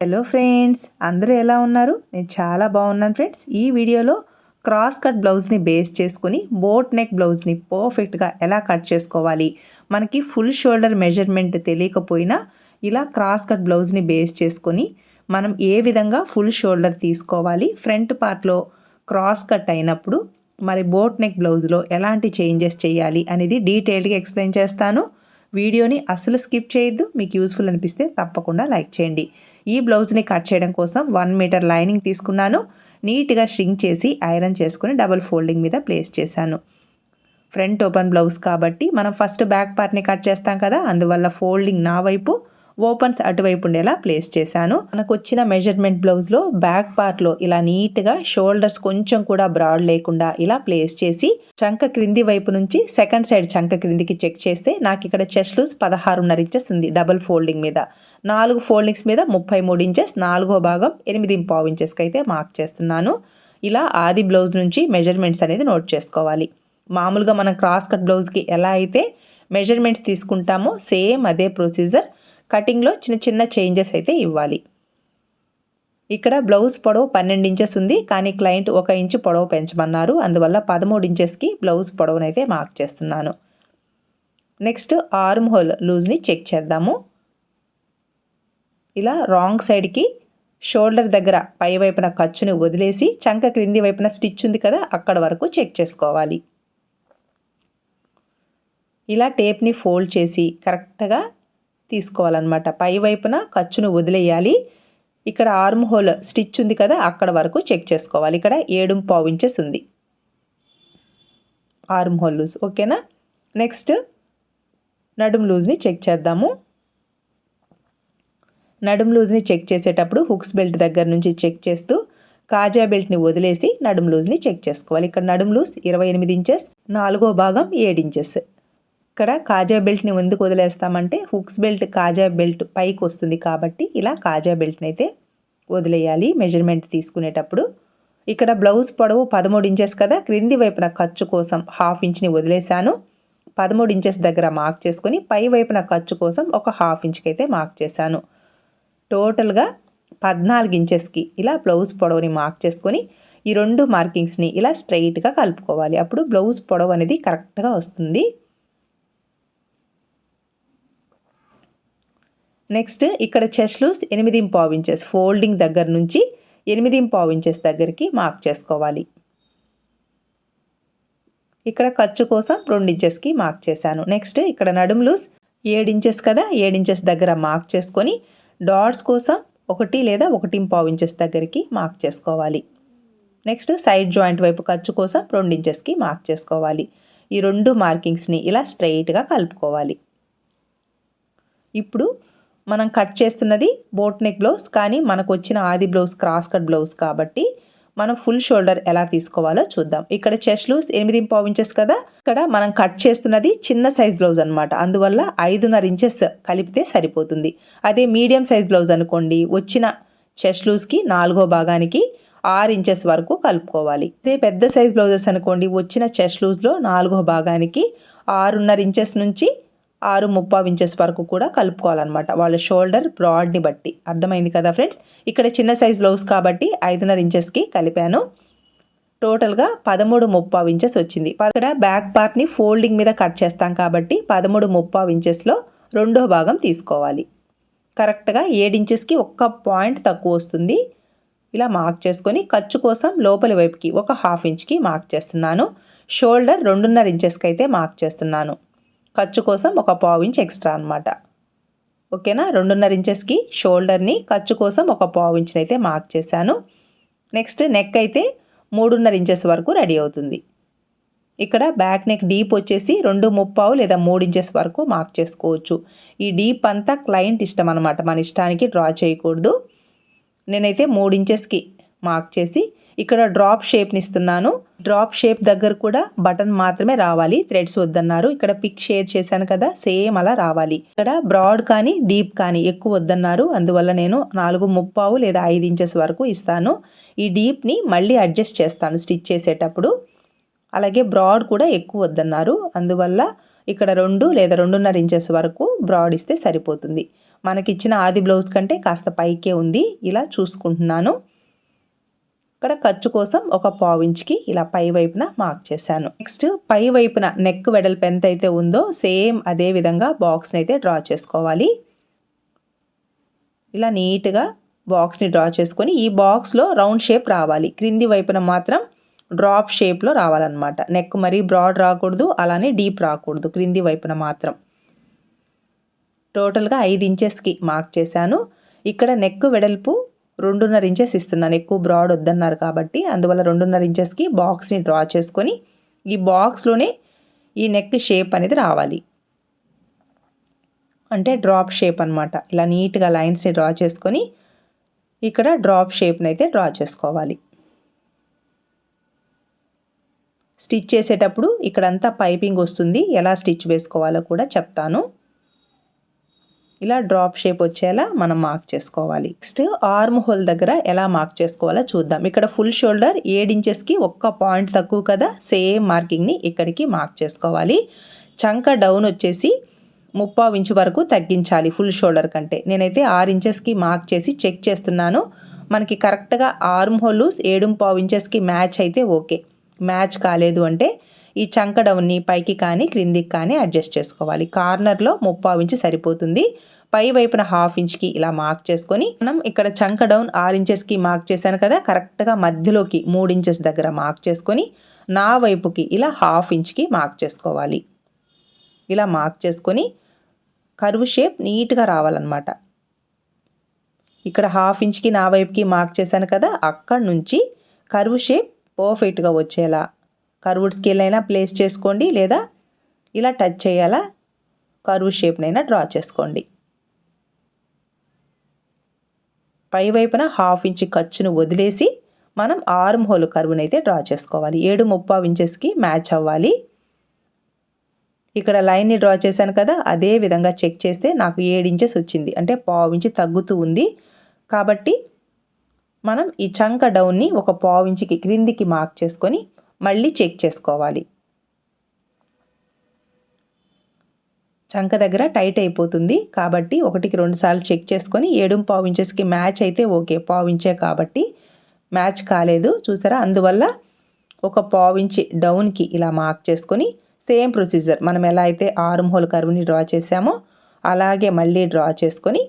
Hello friends అందరూ ఎలా ఉన్నారు? నేను చాలా బాగున్నాను ఫ్రెండ్స్ ఈ వీడియోలో క్రాస్ కట్ బ్లౌజ్ని బేస్ చేసుకుని బోట్ నెక్ బ్లౌజ్ని పర్ఫెక్ట్గా ఎలా కట్ చేసుకోవాలి? మనకి ఫుల్ షోల్డర్ మెజర్మెంట్ తెలియకపోయినా ఇలా క్రాస్ కట్ బ్లౌజ్ని బేస్ చేసుకొని మనం ఏ విధంగా ఫుల్ షోల్డర్ తీసుకోవాలి? ఫ్రంట్ పార్ట్లో క్రాస్ కట్ అయినప్పుడు మరి బోట్ నెక్ బ్లౌజ్లో ఎలాంటి చేంజెస్ చేయాలి అనేది డీటెయిల్డ్గా ఎక్స్ప్లెయిన్ చేస్తాను. వీడియోని అసలు స్కిప్ చేయొద్దు. మీకు యూస్ఫుల్ అనిపిస్తే తప్పకుండా లైక్ చేయండి. ఈ బ్లౌజ్ని కట్ చేయడం కోసం వన్ మీటర్ లైనింగ్ తీసుకున్నాను. నీట్గా షింక్ చేసి ఐరన్ చేసుకుని డబుల్ ఫోల్డింగ్ మీద ప్లేస్ చేశాను. ఫ్రంట్ ఓపెన్ బ్లౌజ్ కాబట్టి మనం ఫస్ట్ బ్యాక్ పార్ట్ని కట్ చేస్తాం కదా అందువల్ల ఫోల్డింగ్ నా వైపు ఓపెన్స్ అటువైపు ఉండేలా ప్లేస్ చేశాను. మనకు వచ్చిన మెజర్మెంట్ బ్లౌజ్లో బ్యాక్ పార్ట్లో ఇలా నీట్గా షోల్డర్స్ కొంచెం కూడా బ్రాడ్ లేకుండా ఇలా ప్లేస్ చేసి చంక క్రింది వైపు నుంచి సెకండ్ సైడ్ చంక క్రిందికి చెక్ చేస్తే నాకు ఇక్కడ చెస్ట్ లూస్ పదహారున్నర ఇంచెస్ ఉంది డబుల్ ఫోల్డింగ్ మీద. నాలుగు ఫోల్డింగ్స్ మీద ముప్పై మూడు ఇంచెస్ నాలుగో భాగం ఎనిమిది పావు ఇంచెస్కి అయితే మార్క్ చేస్తున్నాను. ఇలా ఆది బ్లౌజ్ నుంచి మెజర్మెంట్స్ అనేది నోట్ చేసుకోవాలి. మామూలుగా మనం క్రాస్ కట్ బ్లౌజ్కి ఎలా అయితే మెజర్మెంట్స్ తీసుకుంటామో సేమ్ అదే ప్రొసీజర్ కటింగ్లో చిన్న చిన్న చేంజెస్ అయితే ఇవ్వాలి. ఇక్కడ బ్లౌజ్ పొడవు పన్నెండు ఇంచెస్ ఉంది కానీ క్లయింట్ ఒక ఇంచు పొడవు పెంచమన్నారు. అందువల్ల పదమూడు ఇంచెస్కి బ్లౌజ్ పొడవునైతే మార్క్ చేస్తున్నాను. నెక్స్ట్ ఆర్మ్ హోల్ లూజ్ని చెక్ చేద్దాము. ఇలా రాంగ్ సైడ్కి షోల్డర్ దగ్గర పై వైపున ఖర్చుని వదిలేసి చంక క్రింది వైపున స్టిచ్ ఉంది కదా అక్కడ వరకు చెక్ చేసుకోవాలి. ఇలా టేప్ని ఫోల్డ్ చేసి కరెక్ట్గా తీసుకోవాలన్నమాట. పై వైపున ఖర్చును వదిలేయాలి. ఇక్కడ ఆర్మ్ హోల్ స్టిచ్ ఉంది కదా అక్కడ వరకు చెక్ చేసుకోవాలి. ఇక్కడ ఏడు పావు ఇంచెస్ ఉంది. ఆర్మ్ హోల్ లూజ్ ఓకేనా నెక్స్ట్ నడుం లూజ్ని చెక్ చేద్దాము. నడుం లూజ్ని చెక్ చేసేటప్పుడు హుక్స్ బెల్ట్ దగ్గర నుంచి చెక్ చేస్తూ కాజా బెల్ట్ని వదిలేసి నడుం లూజ్ని చెక్ చేసుకోవాలి. ఇక్కడ నడుం లూజ్ ఇరవై ఎనిమిది ఇంచెస్ నాలుగో భాగం ఏడు ఇంచెస్. ఇక్కడ కాజా బెల్ట్ని ఎందుకు వదిలేస్తామంటే హుక్స్ బెల్ట్ కాజా బెల్ట్ పైకి వస్తుంది కాబట్టి ఇలా కాజా బెల్ట్ని అయితే వదిలేయాలి మెజర్మెంట్ తీసుకునేటప్పుడు. ఇక్కడ బ్లౌజ్ పొడవు పదమూడు ఇంచెస్ కదా క్రింది వైపున ఖర్చు కోసం హాఫ్ ఇంచ్ని వదిలేశాను. పదమూడు ఇంచెస్ దగ్గర మార్క్ చేసుకొని పై వైపున ఖర్చు కోసం ఒక హాఫ్ ఇంచ్కి అయితే మార్క్ చేశాను. టోటల్గా పద్నాలుగు ఇంచెస్కి ఇలా బ్లౌజ్ పొడవుని మార్క్ చేసుకొని ఈ రెండు మార్కింగ్స్ని ఇలా స్ట్రైట్గా కలుపుకోవాలి. అప్పుడు బ్లౌజ్ పొడవు అనేది కరెక్ట్గా వస్తుంది. నెక్స్ట్ ఇక్కడ చెస్ట్ లూస్ ఎనిమిది పావు ఇంచెస్. ఫోల్డింగ్ దగ్గర నుంచి ఎనిమిది పావు ఇంచెస్ దగ్గరికి మార్క్ చేసుకోవాలి. ఇక్కడ ఖర్చు కోసం రెండు ఇంచెస్కి మార్క్ చేశాను. నెక్స్ట్ ఇక్కడ నడుము ఏడు ఇంచెస్ కదా? ఏడు ఇంచెస్ దగ్గర మార్క్ చేసుకొని డాట్స్ కోసం ఒకటి లేదా ఒకటి పావు ఇంచెస్ దగ్గరికి మార్క్ చేసుకోవాలి. నెక్స్ట్ సైడ్ జాయింట్ వైపు ఖర్చు కోసం రెండు ఇంచెస్కి మార్క్ చేసుకోవాలి. ఈ రెండు మార్కింగ్స్ని ఇలా స్ట్రైట్గా కలుపుకోవాలి. ఇప్పుడు మనం కట్ చేస్తున్నది బోట్ నెక్ బ్లౌజ్ కానీ మనకు వచ్చిన ఆది బ్లౌజ్ క్రాస్ కట్ బ్లౌజ్ కాబట్టి మనం ఫుల్ షోల్డర్ ఎలా తీసుకోవాలో చూద్దాం. ఇక్కడ చెస్ట్ లూస్ ఎనిమిది పావు ఇంచెస్ కదా? ఇక్కడ మనం కట్ చేస్తున్నది చిన్న సైజ్ బ్లౌజ్ అనమాట అందువల్ల ఐదున్నర ఇంచెస్ కలిపితే సరిపోతుంది. అదే మీడియం సైజ్ బ్లౌజ్ అనుకోండి వచ్చిన చెస్ట్ లూస్కి నాలుగో భాగానికి ఆరు ఇంచెస్ వరకు కలుపుకోవాలి. అదే పెద్ద సైజ్ బ్లౌజెస్ అనుకోండి వచ్చిన చెస్ట్ లూజ్లో నాలుగో భాగానికి ఆరున్నర ఇంచెస్ నుంచి ఆరు ముప్పావు ఇంచెస్ వరకు కూడా కలుపుకోవాలన్నమాట. వాళ్ళ షోల్డర్ బ్రాడ్ని బట్టి. అర్థమైంది కదా ఫ్రెండ్స్ ఇక్కడ చిన్న సైజ్ బ్లౌజ్ కాబట్టి ఐదున్నర ఇంచెస్కి కలిపాను. టోటల్గా పదమూడు ముప్పావు ఇంచెస్ వచ్చింది. ఇక్కడ బ్యాక్ పార్ట్ని ఫోల్డింగ్ మీద కట్ చేస్తాం కాబట్టి పదమూడు ముప్పావు ఇంచెస్లో రెండో భాగం తీసుకోవాలి. కరెక్ట్గా ఏడు ఇంచెస్కి ఒక్క పాయింట్ తక్కువ వస్తుంది. ఇలా మార్క్ చేసుకొని ఖర్చు కోసం లోపలి వైపుకి ఒక హాఫ్ ఇంచ్కి మార్క్ చేస్తున్నాను. షోల్డర్ రెండున్నర ఇంచెస్కి అయితే మార్క్ చేస్తున్నాను. ఖర్చు కోసం ఒక పావు ఇంచ్ ఎక్స్ట్రా అనమాట ఓకేనా? రెండున్నర ఇంచెస్కి షోల్డర్ని ఖర్చు కోసం ఒక పావు ఇంచ్ని అయితే మార్క్ చేశాను. నెక్స్ట్ నెక్ అయితే మూడున్నర ఇంచెస్ వరకు రెడీ అవుతుంది. ఇక్కడ బ్యాక్ నెక్ డీప్ వచ్చేసి రెండు ముప్పావు లేదా మూడు ఇంచెస్ వరకు మార్క్ చేసుకోవచ్చు. ఈ డీప్ అంతా క్లయింట్ ఇష్టం అనమాట మన ఇష్టానికి డ్రా చేయకూడదు. నేనైతే మూడు ఇంచెస్కి మార్క్ చేసి ఇక్కడ డ్రాప్ షేప్ని ఇస్తున్నాను. డ్రాప్ షేప్ దగ్గర కూడా బటన్ మాత్రమే రావాలి. థ్రెడ్స్ వద్దన్నారు. ఇక్కడ పిక్ షేర్ చేశాను కదా సేమ్ అలా రావాలి. ఇక్కడ బ్రాడ్ కానీ డీప్ కానీ ఎక్కువ వద్దన్నారు. అందువల్ల నేను నాలుగు ముప్పావు లేదా ఐదు ఇంచెస్ వరకు ఇస్తాను. ఈ డీప్ని మళ్ళీ అడ్జస్ట్ చేస్తాను స్టిచ్ చేసేటప్పుడు. అలాగే బ్రాడ్ కూడా ఎక్కువ వద్దన్నారు. అందువల్ల ఇక్కడ రెండు లేదా రెండున్నర ఇంచెస్ వరకు బ్రాడ్ ఇస్తే సరిపోతుంది. మనకిచ్చిన ఆది బ్లౌజ్ కంటే కాస్త పైకే ఉంది. ఇలా చూసుకుంటున్నాను. ఇక్కడ ఖర్చు కోసం ఒక పావుంచ్కి ఇలా పై వైపున మార్క్ చేశాను. నెక్స్ట్ పై వైపున నెక్ వెడల్పు ఎంత అయితే ఉందో సేమ్ అదే విధంగా బాక్స్ని అయితే డ్రా చేసుకోవాలి. ఇలా నీట్గా బాక్స్ని డ్రా చేసుకొని ఈ బాక్స్లో రౌండ్ షేప్ రావాలి. క్రింది వైపున మాత్రం డ్రాప్ షేప్లో రావాలన్నమాట. నెక్ మరీ బ్రాడ్ రాకూడదు అలానే డీప్ రాకూడదు క్రింది వైపున మాత్రం. టోటల్గా ఐదు ఇంచెస్కి మార్క్ చేశాను. ఇక్కడ నెక్ వెడల్పు రెండున్నర ఇంచెస్ ఇస్తున్నాను. ఎక్కువ బ్రాడ్ వద్దన్నారు కాబట్టి అందువల్ల రెండున్నర ఇంచెస్కి బాక్స్ని డ్రా చేసుకొని ఈ బాక్స్లోనే ఈ నెక్ షేప్ అనేది రావాలి. అంటే డ్రాప్ షేప్ అనమాట ఇలా నీట్గా లైన్స్ని డ్రా చేసుకొని ఇక్కడ డ్రాప్ షేప్ని అయితే డ్రా చేసుకోవాలి. స్టిచ్ చేసేటప్పుడు ఇక్కడంతా పైపింగ్ వస్తుంది. ఎలా స్టిచ్ వేసుకోవాలో కూడా చెప్తాను. ఇలా డ్రాప్ షేప్ వచ్చేలా మనం మార్క్ చేసుకోవాలి. నెక్స్ట్ ఆర్మ్ హోల్ దగ్గర ఎలా మార్క్ చేసుకోవాలో చూద్దాం. ఇక్కడ ఫుల్ షోల్డర్ ఏడు ఇంచెస్కి ఒక్క పాయింట్ తక్కువ కదా సేమ్ మార్కింగ్ని ఇక్కడికి మార్క్ చేసుకోవాలి. చంక డౌన్ వచ్చేసి ముప్పావు ఇంచు వరకు తగ్గించాలి ఫుల్ షోల్డర్ కంటే. నేనైతే ఆరు ఇంచెస్కి మార్క్ చేసి చెక్ చేస్తున్నాను. మనకి కరెక్ట్గా ఆర్మ్ హోల్ ఏడు పావు ఇంచెస్కి మ్యాచ్ అయితే ఓకే మ్యాచ్ కాలేదు అంటే ఈ చంక డౌన్ని పైకి కానీ క్రిందికి కానీ అడ్జస్ట్ చేసుకోవాలి. కార్నర్లో ముప్పావు ఇంచు సరిపోతుంది. పై వైపున హాఫ్ ఇంచ్కి ఇలా మార్క్ చేసుకొని మనం ఇక్కడ చంక డౌన్ ఆరు ఇంచెస్కి మార్క్ చేశాను కదా కరెక్ట్గా మధ్యలోకి మూడు ఇంచెస్ దగ్గర మార్క్ చేసుకొని నా వైపుకి ఇలా హాఫ్ ఇంచ్కి మార్క్ చేసుకోవాలి. ఇలా మార్క్ చేసుకొని కరువు షేప్ నీట్గా రావాలన్నమాట. ఇక్కడ హాఫ్ ఇంచ్కి నా వైపుకి మార్క్ చేశాను కదా అక్కడ నుంచి కరువు షేప్ పర్ఫెక్ట్గా వచ్చేలా కర్వుడ్ స్కేల్ అయినా ప్లేస్ చేసుకోండి లేదా ఇలా టచ్ చేయాలా? కరువు షేప్నైనా డ్రా చేసుకోండి. పై వైపున హాఫ్ ఇంచ్ ఖర్చును వదిలేసి మనం ఆర్మ్ హోల్ కరువునైతే డ్రా చేసుకోవాలి. ఏడు ముప్పావు ఇంచెస్కి మ్యాచ్ అవ్వాలి. ఇక్కడ లైన్ని డ్రా చేశాను కదా అదే విధంగా చెక్ చేస్తే నాకు ఏడు ఇంచెస్ వచ్చింది. అంటే పావు ఇంచి తగ్గుతూ ఉంది. కాబట్టి మనం ఈ చంక డౌన్ని ఒక పావు ఇంచుకి క్రిందికి మార్క్ చేసుకొని మళ్ళీ చెక్ చేసుకోవాలి. చంక దగ్గర టైట్ అయిపోతుంది కాబట్టి ఒకటికి రెండు సార్లు చెక్ చేసుకొని ఏడు పావు ఇంచెస్కి మ్యాచ్ అయితే ఓకే. పావు ఇంచే కాబట్టి మ్యాచ్ కాలేదు. చూసారా? అందువల్ల ఒక పావు ఇంచి డౌన్కి ఇలా మార్క్ చేసుకొని సేమ్ ప్రొసీజర్ మనం ఎలా అయితే ఆర్మ్ హోల్ కర్వ్ని డ్రా చేసామో అలాగే మళ్ళీ డ్రా చేసుకొని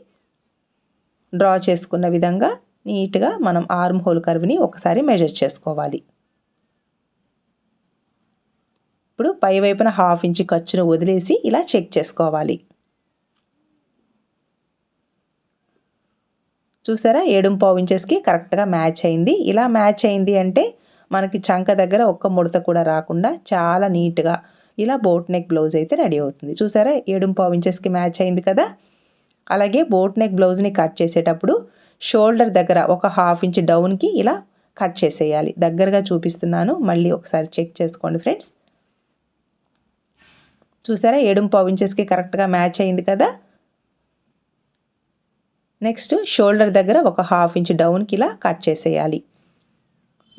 డ్రా చేసుకున్న విధంగా నీట్గా మనం ఆర్మ్ హోల్ కర్వ్ని ఒకసారి మెజర్ చేసుకోవాలి. ఇప్పుడు పై వైపున హాఫ్ ఇంచ్ ఖర్చును వదిలేసి ఇలా చెక్ చేసుకోవాలి. చూసారా? ఏడు పావు ఇంచెస్కి కరెక్ట్గా మ్యాచ్ అయింది. ఇలా మ్యాచ్ అయింది అంటే మనకి చంక దగ్గర ఒక్క ముడత కూడా రాకుండా చాలా నీట్గా ఇలా బోట్ నెక్ బ్లౌజ్ అయితే రెడీ అవుతుంది. చూసారా? ఏడు పావు ఇంచెస్కి మ్యాచ్ అయింది కదా? అలాగే బోట్ నెక్ బ్లౌజ్ని కట్ చేసేటప్పుడు షోల్డర్ దగ్గర ఒక హాఫ్ ఇంచ్ డౌన్కి ఇలా కట్ చేసేయాలి. దగ్గరగా చూపిస్తున్నాను. మళ్ళీ ఒకసారి చెక్ చేసుకోండి ఫ్రెండ్స్. చూసారా? ఏడుం పావు ఇంచెస్కి కరెక్ట్గా మ్యాచ్ అయింది కదా? నెక్స్ట్ షోల్డర్ దగ్గర ఒక హాఫ్ ఇంచ్ డౌన్కి ఇలా కట్ చేసేయాలి.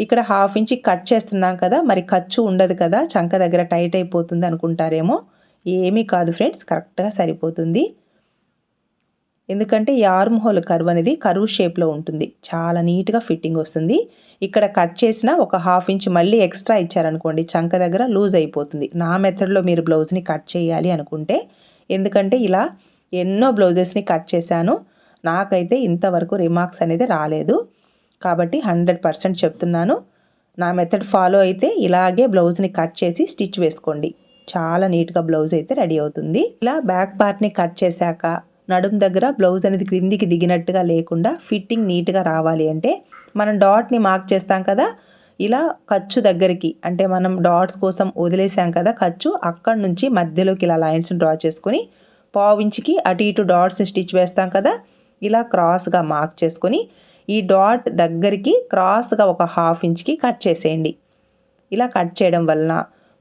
ఇక్కడ హాఫ్ ఇంచ్ కట్ చేస్తున్నాం కదా మరి ఖర్చు ఉండదు కదా చంక దగ్గర టైట్ అయిపోతుంది అనుకుంటారేమో? ఏమీ కాదు ఫ్రెండ్స్ కరెక్ట్గా సరిపోతుంది. ఎందుకంటే ఈ ఆర్మ్ హోల్ కర్వ్ అనేది కరువు షేప్లో ఉంటుంది. చాలా నీట్గా ఫిట్టింగ్ వస్తుంది. ఇక్కడ కట్ చేసిన ఒక హాఫ్ ఇంచ్ మళ్ళీ ఎక్స్ట్రా ఇచ్చారనుకోండి చంక దగ్గర లూజ్ అయిపోతుంది. నా మెథడ్లో మీరు బ్లౌజ్ని కట్ చేయాలి అనుకుంటే ఎందుకంటే ఇలా ఎన్నో బ్లౌజెస్ని కట్ చేశాను నాకైతే ఇంతవరకు రిమార్క్స్ అనేది రాలేదు. కాబట్టి హండ్రెడ్ పర్సెంట్ చెప్తున్నాను. నా మెథడ్ ఫాలో అయితే ఇలాగే బ్లౌజ్ని కట్ చేసి స్టిచ్ వేసుకోండి. చాలా నీట్గా బ్లౌజ్ అయితే రెడీ అవుతుంది. ఇలా బ్యాక్ పార్ట్ని కట్ చేశాక నడుం దగ్గర బ్లౌజ్ అనేది క్రిందికి దిగినట్టుగా లేకుండా ఫిట్టింగ్ నీట్గా రావాలి అంటే మనం డాట్ని మార్క్ చేస్తాం కదా ఇలా ఖర్చు దగ్గరికి అంటే మనం డాట్స్ కోసం వదిలేసాం కదా ఖర్చు అక్కడి నుంచి మధ్యలోకి ఇలా లైన్స్ డ్రా చేసుకొని పావించికి అటు ఇటు డాట్స్ స్టిచ్ వేస్తాం కదా ఇలా క్రాస్గా మార్క్ చేసుకొని ఈ డాట్ దగ్గరికి క్రాస్గా ఒక హాఫ్ ఇంచ్కి కట్ చేసేయండి. ఇలా కట్ చేయడం వలన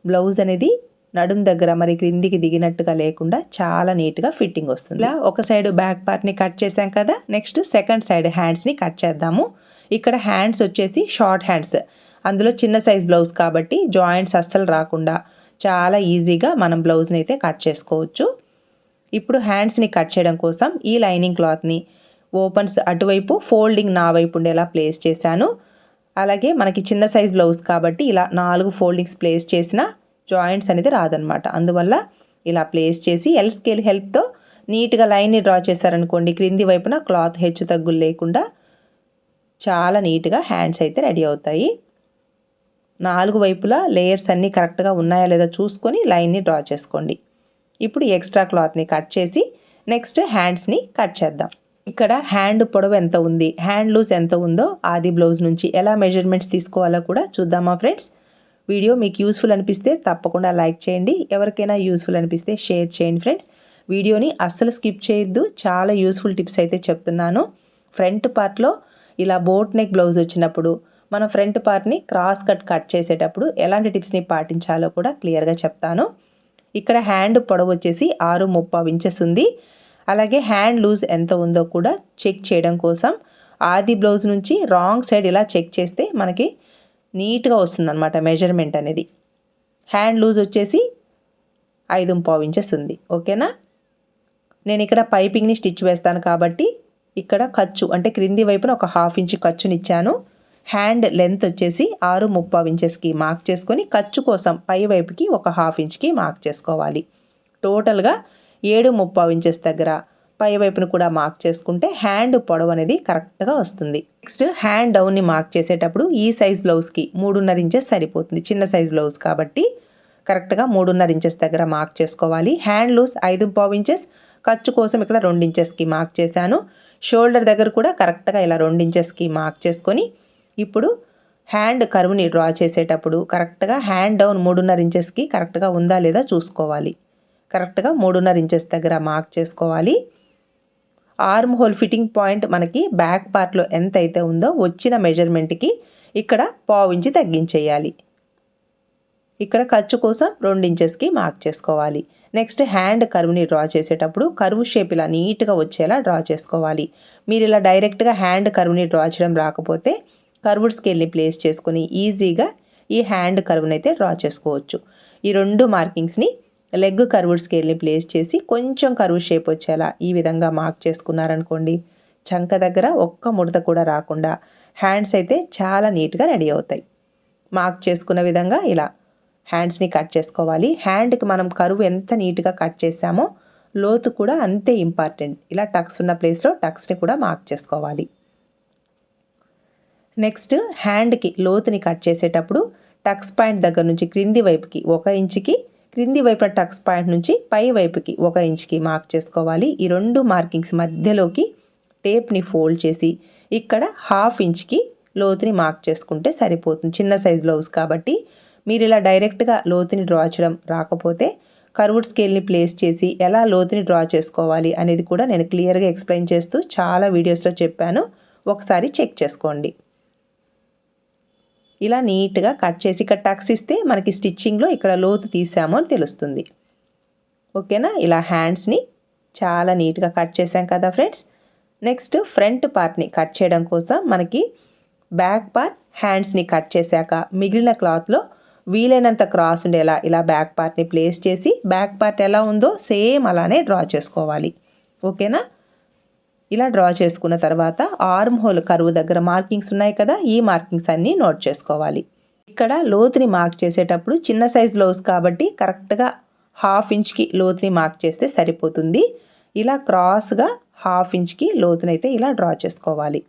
బ్లౌజ్ అనేది నడుం దగ్గర మరి క్రిందికి దిగినట్టుగా లేకుండా చాలా నీట్గా ఫిట్టింగ్ వస్తుంది. ఇలా ఒక సైడ్ బ్యాక్ పార్ట్ని కట్ చేసాం కదా నెక్స్ట్ సెకండ్ సైడ్ హ్యాండ్స్ని కట్ చేద్దాము. ఇక్కడ హ్యాండ్స్ వచ్చేసి షార్ట్ హ్యాండ్స్ అందులో చిన్న సైజ్ బ్లౌజ్ కాబట్టి జాయింట్స్ అస్సలు రాకుండా చాలా ఈజీగా మనం బ్లౌజ్ని అయితే కట్ చేసుకోవచ్చు. ఇప్పుడు హ్యాండ్స్ని కట్ చేయడం కోసం ఈ లైనింగ్ క్లాత్ని ఓపెన్స్ అటువైపు ఫోల్డింగ్ నా వైపు ఉండేలా ప్లేస్ చేశాను. అలాగే మనకి చిన్న సైజ్ బ్లౌజ్ కాబట్టి ఇలా నాలుగు ఫోల్డింగ్స్ ప్లేస్ చేసిన జాయింట్స్ అనేది రాదనమాట. అందువల్ల ఇలా ప్లేస్ చేసి ఎల్ స్కేల్ హెల్ప్తో నీట్గా లైన్ని డ్రా చేశారనుకోండి క్రింది వైపున క్లాత్ హెచ్చు తగ్గులు లేకుండా చాలా నీట్గా హ్యాండ్స్ అయితే రెడీ అవుతాయి. నాలుగు వైపులా లేయర్స్ అన్నీ కరెక్ట్గా ఉన్నాయా లేదా చూసుకొని లైన్ని డ్రా చేసుకోండి. ఇప్పుడు ఎక్స్ట్రా క్లాత్ని కట్ చేసి నెక్స్ట్ హ్యాండ్స్ని కట్ చేద్దాం. ఇక్కడ హ్యాండ్ పొడవు ఎంత ఉంది హ్యాండ్ లూజ్ ఎంత ఉందో ఆది బ్లౌజ్ నుంచి ఎలా మెజర్మెంట్స్ తీసుకోవాలో కూడా చూద్దామా ఫ్రెండ్స్? వీడియో మీకు యూస్ఫుల్ అనిపిస్తే తప్పకుండా లైక్ చేయండి. ఎవరికైనా యూస్ఫుల్ అనిపిస్తే షేర్ చేయండి ఫ్రెండ్స్. వీడియోని అస్సలు స్కిప్ చేయొద్దు. చాలా యూస్ఫుల్ టిప్స్ అయితే చెప్తున్నాను. ఫ్రంట్ పార్ట్లో ఇలా బోట్ నెక్ బ్లౌజ్ వచ్చినప్పుడు మన ఫ్రంట్ పార్ట్ని క్రాస్ కట్ కట్ చేసేటప్పుడు ఎలాంటి టిప్స్ని పాటించాలో కూడా క్లియర్గా చెప్తాను. ఇక్కడ హ్యాండ్ పొడవు వచ్చేసి ఆరు ముప్పావు ఇంచెస్ ఉంది. అలాగే హ్యాండ్ లూజ్ ఎంత ఉందో కూడా చెక్ చేయడం కోసం ఆది బ్లౌజ్ నుంచి రాంగ్ సైడ్ ఇలా చెక్ చేస్తే మనకి నీట్గా వస్తుందన్నమాట మెజర్మెంట్ అనేది. హ్యాండ్ లూజ్ వచ్చేసి ఐదు పావు ఇంచెస్ ఉంది. ఓకేనా? నేను ఇక్కడ పైపింగ్ని స్టిచ్ వేస్తాను కాబట్టి ఇక్కడ ఖర్చు అంటే క్రింది వైపున ఒక హాఫ్ ఇంచ్ ఖర్చునిచ్చాను. హ్యాండ్ లెంత్ వచ్చేసి ఆరు ముప్పావు ఇంచెస్కి మార్క్ చేసుకొని ఖర్చు కోసం పై వైపుకి ఒక హాఫ్ ఇంచ్కి మార్క్ చేసుకోవాలి. టోటల్గా ఏడు ముప్పావు ఇంచెస్ దగ్గర పై వైపును కూడా మార్క్ చేసుకుంటే హ్యాండ్ పొడవు అనేది కరెక్ట్గా వస్తుంది. నెక్స్ట్ హ్యాండ్ డౌన్ని మార్క్ చేసేటప్పుడు ఈ సైజ్ బ్లౌజ్కి మూడున్నర ఇంచెస్ సరిపోతుంది. చిన్న సైజ్ బ్లౌజ్ కాబట్టి కరెక్ట్గా మూడున్నర ఇంచెస్ దగ్గర మార్క్ చేసుకోవాలి. హ్యాండ్ లూస్ ఐదు పావు ఇంచెస్ ఖర్చు కోసం ఇక్కడ రెండు ఇంచెస్కి మార్క్ చేశాను. షోల్డర్ దగ్గర కూడా కరెక్ట్గా ఇలా రెండు ఇంచెస్కి మార్క్ చేసుకొని ఇప్పుడు హ్యాండ్ కరువుని డ్రా చేసేటప్పుడు కరెక్ట్గా హ్యాండ్ డౌన్ మూడున్నర ఇంచెస్కి కరెక్ట్గా ఉందా లేదా చూసుకోవాలి. కరెక్ట్గా మూడున్నర ఇంచెస్ దగ్గర మార్క్ చేసుకోవాలి. ఆర్మ్ హోల్ ఫిట్టింగ్ పాయింట్ మనకి బ్యాక్ పార్ట్లో ఎంత అయితే ఉందో వచ్చిన మెజర్మెంట్కి ఇక్కడ పావు ఇంచి తగ్గించేయాలి. ఇక్కడ ఖర్చు కోసం రెండు ఇంచెస్కి మార్క్ చేసుకోవాలి. నెక్స్ట్ హ్యాండ్ కరువుని డ్రా చేసేటప్పుడు కరువు షేప్ ఇలా నీట్గా వచ్చేలా డ్రా చేసుకోవాలి. మీరు ఇలా డైరెక్ట్గా హ్యాండ్ కరువుని డ్రా చేయడం రాకపోతే కర్వ్డ్ స్కేల్ని ప్లేస్ చేసుకుని ఈజీగా ఈ హ్యాండ్ కర్వ్ని అయితే డ్రా చేసుకోవచ్చు. ఈ రెండు మార్కింగ్స్ని లెగ్ కర్వ్డ్ స్కేల్ని ప్లేస్ చేసి కొంచెం కరువు షేప్ వచ్చేలా ఈ విధంగా మార్క్ చేసుకున్నారనుకోండి చంక దగ్గర ఒక్క ముడత కూడా రాకుండా హ్యాండ్స్ అయితే చాలా నీట్గా రెడీ అవుతాయి. మార్క్ చేసుకున్న విధంగా ఇలా హ్యాండ్స్ని కట్ చేసుకోవాలి. హ్యాండ్కి మనం కరువు ఎంత నీట్గా కట్ చేసామో లోతు కూడా అంతే ఇంపార్టెంట్. ఇలా టక్స్ ఉన్న ప్లేస్లో టక్స్ని కూడా మార్క్ చేసుకోవాలి. నెక్స్ట్ హ్యాండ్కి లోతుని కట్ చేసేటప్పుడు టక్స్ పాయింట్ దగ్గర నుంచి క్రింది వైపుకి ఒక ఇంచుకి క్రింది వైపున టక్స్ పాయింట్ నుంచి పై వైపుకి ఒక ఇంచుకి మార్క్ చేసుకోవాలి. ఈ రెండు మార్కింగ్స్ మధ్యలోకి టేప్ని ఫోల్డ్ చేసి ఇక్కడ హాఫ్ ఇంచ్కి లోతుని మార్క్ చేసుకుంటే సరిపోతుంది. చిన్న సైజ్ బ్లౌజ్ కాబట్టి మీరు ఇలా డైరెక్ట్గా లోతుని డ్రా చేయడం రాకపోతే కర్వుడ్ స్కేల్ని ప్లేస్ చేసి ఎలా లోతుని డ్రా చేసుకోవాలి అనేది కూడా నేను క్లియర్గా ఎక్స్ప్లెయిన్ చేస్తూ చాలా వీడియోస్లో చెప్పాను. ఒకసారి చెక్ చేసుకోండి. ఇలా నీట్గా కట్ చేసి ఇక్కడ టక్స్ ఇస్తే మనకి స్టిచ్చింగ్లో ఇక్కడ లోతు తీసాము అని తెలుస్తుంది. ఓకేనా? ఇలా హ్యాండ్స్ని చాలా నీట్గా కట్ చేసాం కదా ఫ్రెండ్స్. నెక్స్ట్ ఫ్రంట్ పార్ట్ని కట్ చేయడం కోసం మనకి బ్యాక్ పార్ట్ హ్యాండ్స్ని కట్ చేశాక మిగిలిన క్లాత్లో వీలైనంత క్రాస్ ఉండేలా ఇలా బ్యాక్ పార్ట్ని ప్లేస్ చేసి బ్యాక్ పార్ట్ ఎలా ఉందో సేమ్ అలానే డ్రా చేసుకోవాలి. ఓకేనా? ఇలా డ్రా చేసుకున్న తర్వాత ఆర్మ్ హోల్ కరువు దగ్గర మార్కింగ్స్ ఉన్నాయి కదా ఈ మార్కింగ్స్ అన్నీ నోట్ చేసుకోవాలి. ఇక్కడ లోతుని మార్క్ చేసేటప్పుడు చిన్న సైజ్ బ్లౌజ్ కాబట్టి కరెక్ట్గా హాఫ్ ఇంచ్కి లోతుని మార్క్ చేస్తే సరిపోతుంది. ఇలా క్రాస్గా హాఫ్ ఇంచ్కి లోతునైతే ఇలా డ్రా చేసుకోవాలి.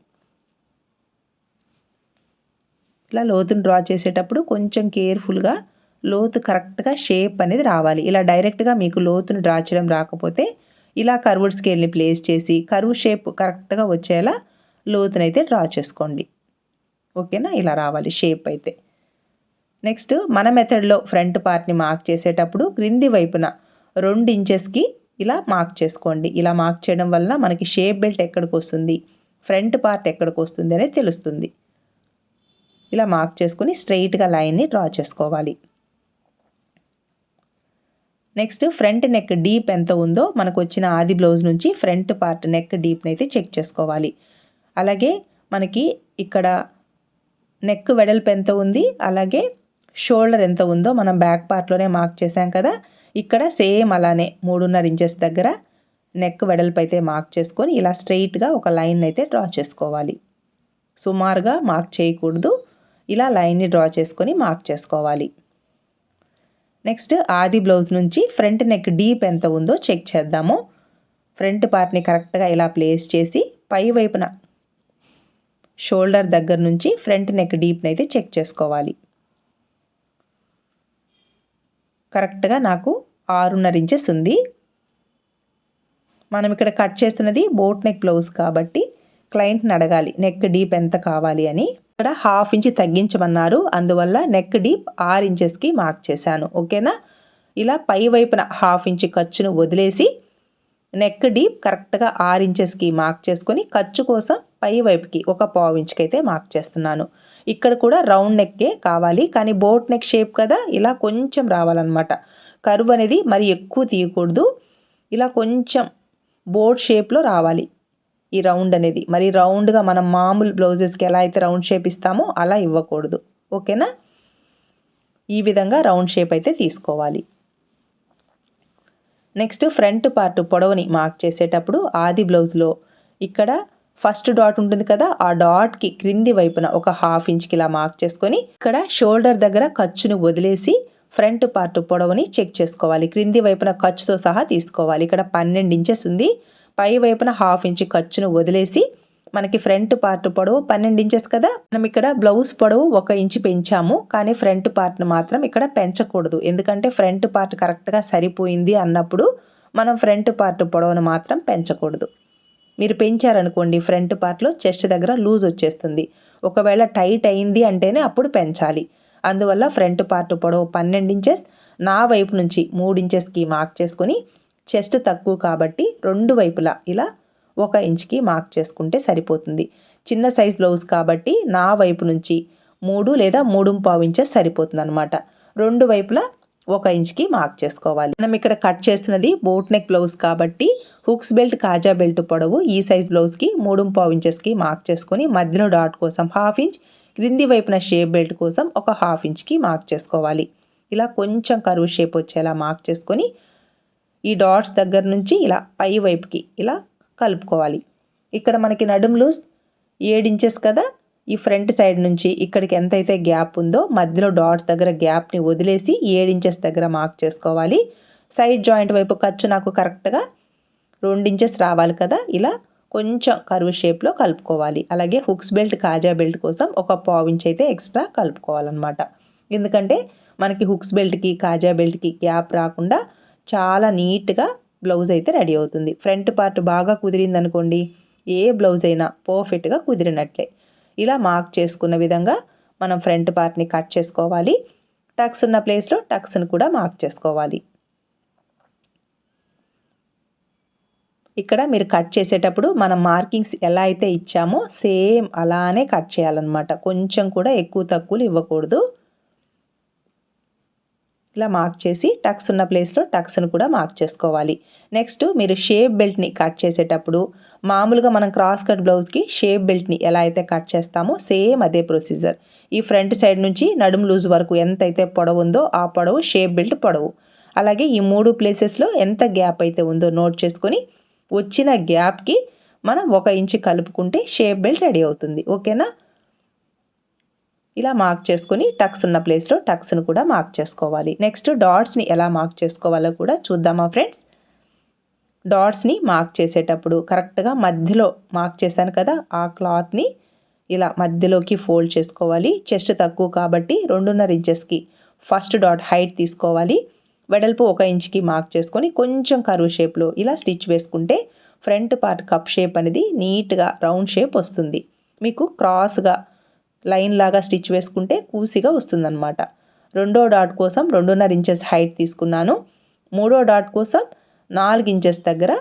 ఇలా లోతుని డ్రా చేసేటప్పుడు కొంచెం కేర్ఫుల్గా లోతు కరెక్ట్గా షేప్ అనేది రావాలి. ఇలా డైరెక్ట్గా మీకు లోతుని డ్రా చేయడం రాకపోతే ఇలా కర్వుడ్ స్కేల్ని ప్లేస్ చేసి కరువు షేప్ కరెక్ట్గా వచ్చేలా లోతునైతే డ్రా చేసుకోండి. ఓకేనా? ఇలా రావాలి షేప్ అయితే. నెక్స్ట్ మన మెథడ్లో ఫ్రంట్ పార్ట్ని మార్క్ చేసేటప్పుడు క్రింది వైపున రెండు ఇంచెస్కి ఇలా మార్క్ చేసుకోండి. ఇలా మార్క్ చేయడం వల్ల మనకి షేప్ బెల్ట్ ఎక్కడికి వస్తుంది? ఫ్రంట్ పార్ట్ ఎక్కడికి వస్తుంది అనేది తెలుస్తుంది. ఇలా మార్క్ చేసుకుని స్ట్రైట్గా లైన్ని డ్రా చేసుకోవాలి. నెక్స్ట్ ఫ్రంట్ నెక్ డీప్ ఎంత ఉందో మనకు వచ్చిన ఆది బ్లౌజ్ నుంచి ఫ్రంట్ పార్ట్ నెక్ డీప్ని అయితే చెక్ చేసుకోవాలి. అలాగే మనకి ఇక్కడ నెక్ వెడల్పు ఎంత ఉంది అలాగే షోల్డర్ ఎంత ఉందో మనం బ్యాక్ పార్ట్లోనే మార్క్ చేసాం కదా ఇక్కడ సేమ్ అలానే మూడున్నర ఇంచెస్ దగ్గర నెక్ వెడల్పు అయితే మార్క్ చేసుకొని ఇలా స్ట్రెయిట్గా ఒక లైన్ అయితే డ్రా చేసుకోవాలి. సుమారుగా మార్క్ చేయకూడదు ఇలా లైన్ని డ్రా చేసుకొని మార్క్ చేసుకోవాలి. నెక్స్ట్ ఆది బ్లౌజ్ నుంచి ఫ్రంట్ నెక్ డీప్ ఎంత ఉందో చెక్ చేద్దాము. ఫ్రంట్ పార్ట్ని కరెక్ట్గా ఇలా ప్లేస్ చేసి పై వైపున షోల్డర్ దగ్గర నుంచి ఫ్రంట్ నెక్ డీప్ని అయితే చెక్ చేసుకోవాలి. కరెక్ట్గా నాకు ఆరున్నర ఇంచెస్ ఉంది. మనం ఇక్కడ కట్ చేస్తున్నది బోట్ నెక్ బ్లౌజ్ కాబట్టి క్లయింట్ని అడగాలి నెక్ డీప్ ఎంత కావాలి అని. ఇక్కడ హాఫ్ ఇంచ్ తగ్గించమన్నారు. అందువల్ల నెక్ డీప్ ఆరు ఇంచెస్కి మార్క్ చేశాను. ఓకేనా ఇలా పై వైపున హాఫ్ ఇంచ్ ఖర్చును వదిలేసి నెక్ డీప్ కరెక్ట్గా ఆరు ఇంచెస్కి మార్క్ చేసుకొని ఖర్చు కోసం పై వైపుకి ఒక పావు ఇంచుకి అయితే మార్క్ చేస్తున్నాను. ఇక్కడ కూడా రౌండ్ నెక్కే కావాలి. కానీ బోట్ నెక్ షేప్ కదా? ఇలా కొంచెం రావాలన్నమాట. కరువు అనేది మరి ఎక్కువ తీయకూడదు. ఇలా కొంచెం బోట్ షేప్లో రావాలి. ఈ రౌండ్ అనేది. మరి రౌండ్గా మనం మామూలు బ్లౌజెస్కి ఎలా అయితే రౌండ్ షేప్ ఇస్తామో అలా ఇవ్వకూడదు. ఓకేనా? ఈ విధంగా రౌండ్ షేప్ అయితే తీసుకోవాలి. నెక్స్ట్ ఫ్రంట్ పార్ట్ పొడవుని మార్క్ చేసేటప్పుడు ఆది బ్లౌజ్లో ఇక్కడ ఫస్ట్ డాట్ ఉంటుంది కదా ఆ డాట్కి క్రింది వైపున ఒక హాఫ్ ఇంచ్కి ఇలా మార్క్ చేసుకొని ఇక్కడ షోల్డర్ దగ్గర ఖర్చును వదిలేసి ఫ్రంట్ పార్ట్ పొడవుని చెక్ చేసుకోవాలి. క్రింది వైపున ఖర్చుతో సహా తీసుకోవాలి. ఇక్కడ పన్నెండు ఇంచెస్ ఉంది. పై వైపున హాఫ్ ఇంచ్ ఖర్చును వదిలేసి మనకి ఫ్రంట్ పార్ట్ పొడవు పన్నెండు ఇంచెస్ కదా. మనం ఇక్కడ బ్లౌజ్ పొడవు ఒక ఇంచు పెంచాము. కానీ ఫ్రంట్ పార్ట్ను మాత్రం ఇక్కడ పెంచకూడదు. ఎందుకంటే ఫ్రంట్ పార్ట్ కరెక్ట్గా సరిపోయింది అన్నప్పుడు మనం ఫ్రంట్ పార్ట్ పొడవును మాత్రం పెంచకూడదు. మీరు పెంచారనుకోండి ఫ్రంట్ పార్ట్లో చెస్ట్ దగ్గర లూజ్ వచ్చేస్తుంది. ఒకవేళ టైట్ అయింది అంటేనే అప్పుడు పెంచాలి. అందువల్ల ఫ్రంట్ పార్ట్ పొడవు పన్నెండు ఇంచెస్ నా వైపు నుంచి మూడు ఇంచెస్కి మార్క్ చేసుకొని చెస్ట్ తక్కువ కాబట్టి రెండు వైపులా ఇలా ఒక ఇంచ్కి మార్క్ చేసుకుంటే సరిపోతుంది. చిన్న సైజ్ బ్లౌజ్ కాబట్టి నా వైపు నుంచి మూడు లేదా మూడు పావు ఇంచెస్ సరిపోతుంది అనమాట రెండు వైపులా ఒక ఇంచ్కి మార్క్ చేసుకోవాలి. మనం ఇక్కడ కట్ చేస్తున్నది బోట్ నెక్ బ్లౌజ్ కాబట్టి హుక్స్ బెల్ట్ కాజా బెల్ట్ పొడవు ఈ సైజ్ బ్లౌజ్కి మూడు పావు ఇంచెస్కి మార్క్ చేసుకొని మధ్యలో డాట్ కోసం హాఫ్ ఇంచ్ క్రింది వైపున షేప్ బెల్ట్ కోసం ఒక హాఫ్ ఇంచ్కి మార్క్ చేసుకోవాలి. ఇలా కొంచెం కరువు షేప్ వచ్చేలా మార్క్ చేసుకొని ఈ డాట్స్ దగ్గర నుంచి ఇలా పై వైపుకి ఇలా కలుపుకోవాలి. ఇక్కడ మనకి నడుం లూజ్ ఏడు ఇంచెస్ కదా? ఈ ఫ్రంట్ సైడ్ నుంచి ఇక్కడికి ఎంతైతే గ్యాప్ ఉందో మధ్యలో డాట్స్ దగ్గర గ్యాప్ని వదిలేసి ఏడు ఇంచెస్ దగ్గర మార్క్ చేసుకోవాలి. సైడ్ జాయింట్ వైపు ఖర్చు నాకు కరెక్ట్గా రెండు ఇంచెస్ రావాలి కదా? ఇలా కొంచెం కరువు షేప్లో కలుపుకోవాలి. అలాగే హుక్స్ బెల్ట్ కాజా బెల్ట్ కోసం ఒక పావు ఇంచ్ అయితే ఎక్స్ట్రా కలుపుకోవాలన్నమాట. ఎందుకంటే మనకి హుక్స్ బెల్ట్కి కాజా బెల్ట్కి గ్యాప్ రాకుండా చాలా నీట్గా బ్లౌజ్ అయితే రెడీ అవుతుంది. ఫ్రంట్ పార్ట్ బాగా కుదిరింది అనుకోండి ఏ బ్లౌజ్ అయినా పర్ఫెక్ట్గా కుదిరినట్లే. ఇలా మార్క్ చేసుకున్న విధంగా మనం ఫ్రంట్ పార్ట్ని కట్ చేసుకోవాలి. టక్స్ ఉన్న ప్లేస్లో టక్స్ని కూడా మార్క్ చేసుకోవాలి. ఇక్కడ మీరు కట్ చేసేటప్పుడు మనం మార్కింగ్స్ ఎలా అయితే ఇచ్చామో సేమ్ అలానే కట్ చేయాలన్నమాట. కొంచెం కూడా ఎక్కువ తక్కువలు ఇవ్వకూడదు. ఇలా మార్క్ చేసి టక్స్ ఉన్న ప్లేస్లో టక్స్ను కూడా మార్క్ చేసుకోవాలి. నెక్స్ట్ మీరు షేప్ బెల్ట్ని కట్ చేసేటప్పుడు మామూలుగా మనం క్రాస్ కట్ బ్లౌజ్కి షేప్ బెల్ట్ని ఎలా అయితే కట్ చేస్తామో సేమ్ అదే ప్రొసీజర్ ఈ ఫ్రంట్ సైడ్ నుంచి నడుము లూజ్ వరకు ఎంతైతే పొడవు ఉందో ఆ పొడవు షేప్ బెల్ట్ పొడవు. అలాగే ఈ మూడు ప్లేసెస్లో ఎంత గ్యాప్ అయితే ఉందో నోట్ చేసుకొని వచ్చిన గ్యాప్కి మనం ఒక ఇంచు కలుపుకుంటే షేప్ బెల్ట్ రెడీ అవుతుంది. ఓకేనా ఇలా మార్క్ చేసుకొని టక్స్ ఉన్న ప్లేస్లో టక్స్ను కూడా మార్క్ చేసుకోవాలి. నెక్స్ట్ డాట్స్ని ఎలా మార్క్ చేసుకోవాలో కూడా చూద్దామా ఫ్రెండ్స్ డాట్స్ని మార్క్ చేసేటప్పుడు కరెక్ట్గా మధ్యలో మార్క్ చేశాను కదా ఆ క్లాత్ని ఇలా మధ్యలోకి ఫోల్డ్ చేసుకోవాలి. చెస్ట్ తక్కువ కాబట్టి రెండున్నర ఇంచెస్కి ఫస్ట్ డాట్ హైట్ తీసుకోవాలి. వెడల్పు ఒక ఇంచ్కి మార్క్ చేసుకొని కొంచెం కరువు షేప్లో ఇలా స్టిచ్ వేసుకుంటే ఫ్రంట్ పార్ట్ కప్ షేప్ అనేది నీట్గా రౌండ్ షేప్ వస్తుంది. మీకు క్రాస్గా లైన్ లాగా స్టిచ్ వేసుకుంటే కూసిగా వస్తుందన్నమాట. రెండో డాట్ కోసం రెండున్నర ఇంచెస్ హైట్ తీసుకున్నాను. మూడో డాట్ కోసం నాలుగు ఇంచెస్ దగ్గర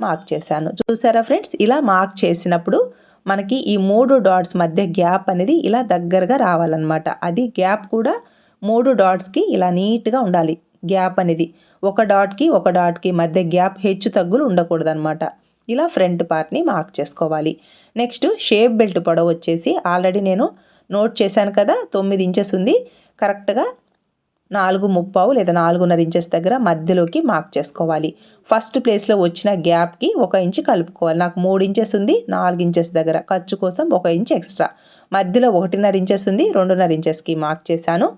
మార్క్ చేశాను. చూసారా ఫ్రెండ్స్? ఇలా మార్క్ చేసినప్పుడు మనకి ఈ మూడు డాట్స్ మధ్య గ్యాప్ అనేది ఇలా దగ్గరగా రావాలన్నమాట. అది గ్యాప్ కూడా మూడు డాట్స్కి ఇలా నీట్గా ఉండాలి. గ్యాప్ అనేది ఒక డాట్కి ఒక డాట్కి మధ్య గ్యాప్ హెచ్చు తగ్గులు ఉండకూడదు అనమాట ఇలా ఫ్రంట్ పార్ట్ని మార్క్ చేసుకోవాలి. నెక్స్ట్ షేప్ బెల్ట్ పొడవు వచ్చేసి ఆల్రెడీ నేను నోట్ చేశాను కదా తొమ్మిది ఇంచెస్ ఉంది. కరెక్ట్గా నాలుగు ముప్పావు లేదా నాలుగున్నర ఇంచెస్ దగ్గర మధ్యలోకి మార్క్ చేసుకోవాలి. ఫస్ట్ ప్లేస్లో వచ్చిన గ్యాప్కి ఒక ఇంచ్ కలుపుకోవాలి. నాకు మూడు ఇంచెస్ ఉంది నాలుగు ఇంచెస్ దగ్గర. ఖర్చు కోసం ఒక ఇంచ్ ఎక్స్ట్రా. మధ్యలో ఒకటిన్నర ఇంచెస్ ఉంది రెండున్నర ఇంచెస్కి మార్క్ చేశాను.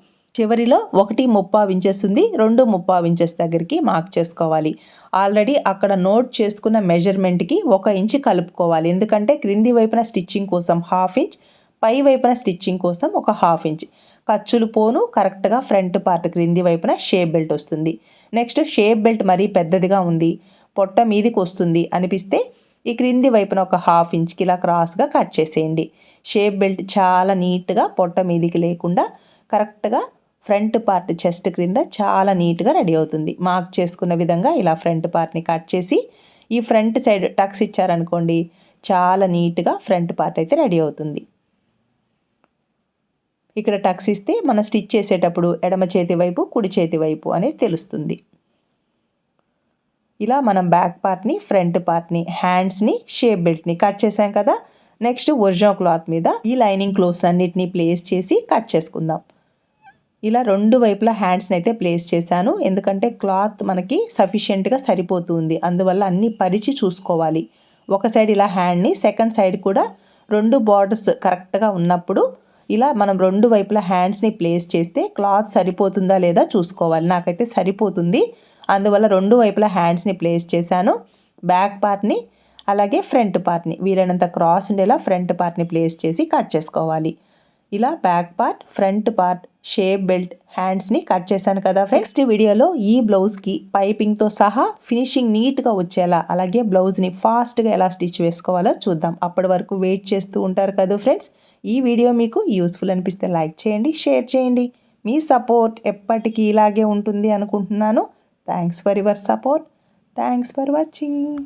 చివరిలో ఒకటి ముప్పావు ఇంచెస్ ఉంది రెండు ముప్పావు ఇంచెస్ దగ్గరికి మార్క్ చేసుకోవాలి. ఆల్రెడీ అక్కడ నోట్ చేసుకున్న మెజర్మెంట్కి ఒక ఇంచ్ కలుపుకోవాలి. ఎందుకంటే క్రింది వైపున స్టిచ్చింగ్ కోసం హాఫ్ ఇంచ్ పై వైపున స్టిచ్చింగ్ కోసం ఒక హాఫ్ ఇంచ్. ఖర్చులు పోను కరెక్ట్గా ఫ్రంట్ పార్ట్ క్రింది వైపున షేప్ బెల్ట్ వస్తుంది. నెక్స్ట్ షేప్ బెల్ట్ మరీ పెద్దదిగా ఉంది పొట్ట మీదికి వస్తుంది అనిపిస్తే ఈ క్రింది వైపున ఒక హాఫ్ ఇంచ్కి ఇలా క్రాస్గా కట్ చేసేయండి. షేప్ బెల్ట్ చాలా నీట్గా పొట్ట మీదికి లేకుండా కరెక్ట్గా ఫ్రంట్ పార్ట్ చెస్ట్ క్రింద చాలా నీట్గా రెడీ అవుతుంది. మార్క్ చేసుకున్న విధంగా ఇలా ఫ్రంట్ పార్ట్ని కట్ చేసి ఈ ఫ్రంట్ సైడ్ టక్స్ ఇచ్చారనుకోండి చాలా నీట్గా ఫ్రంట్ పార్ట్ అయితే రెడీ అవుతుంది. ఇక్కడ టక్స్ ఇస్తే మనం స్టిచ్ చేసేటప్పుడు ఎడమ చేతి వైపు కుడి చేతి వైపు అనేది తెలుస్తుంది. ఇలా మనం బ్యాక్ పార్ట్ని ఫ్రంట్ పార్ట్ని హ్యాండ్స్ని షేప్ బెల్ట్ని కట్ చేసాం కదా నెక్స్ట్ ఒరిజినల్ క్లాత్ మీద ఈ లైనింగ్ క్లోత్స్ అన్నిటిని ప్లేస్ చేసి కట్ చేసుకుందాం. ఇలా రెండు వైపులా హ్యాండ్స్ని అయితే ప్లేస్ చేశాను. ఎందుకంటే క్లాత్ మనకి సఫిషియెంట్గా సరిపోతుంది. అందువల్ల అన్నీ పరిచి చూసుకోవాలి. ఒక సైడ్ ఇలా హ్యాండ్ని సెకండ్ సైడ్ కూడా రెండు బార్డర్స్ కరెక్ట్గా ఉన్నప్పుడు ఇలా మనం రెండు వైపులా హ్యాండ్స్ని ప్లేస్ చేస్తే క్లాత్ సరిపోతుందా లేదా చూసుకోవాలి. నాకైతే సరిపోతుంది. అందువల్ల రెండు వైపులా హ్యాండ్స్ని ప్లేస్ చేశాను. బ్యాక్ పార్ట్ని అలాగే ఫ్రంట్ పార్ట్ని వీలైనంత క్రాస్ ఉండేలా ఫ్రంట్ పార్ట్ని ప్లేస్ చేసి కట్ చేసుకోవాలి. ఇలా back part front part shape belt హ్యాండ్స్ని cut చేశాను కదా నెక్స్ట్ వీడియోలో ఈ బ్లౌజ్కి పైపింగ్తో సహా ఫినిషింగ్ నీట్గా వచ్చేలా అలాగే బ్లౌజ్ని ఫాస్ట్గా ఎలా స్టిచ్ వేసుకోవాలో చూద్దాం. అప్పటి వరకు వెయిట్ చేస్తూ ఉంటారు కదా ఫ్రెండ్స్. ఈ వీడియో మీకు యూస్ఫుల్ అనిపిస్తే లైక్ చేయండి షేర్ చేయండి. మీ సపోర్ట్ ఎప్పటికీ ఇలాగే ఉంటుంది అనుకుంటున్నాను. Thanks for your support. Thanks for watching.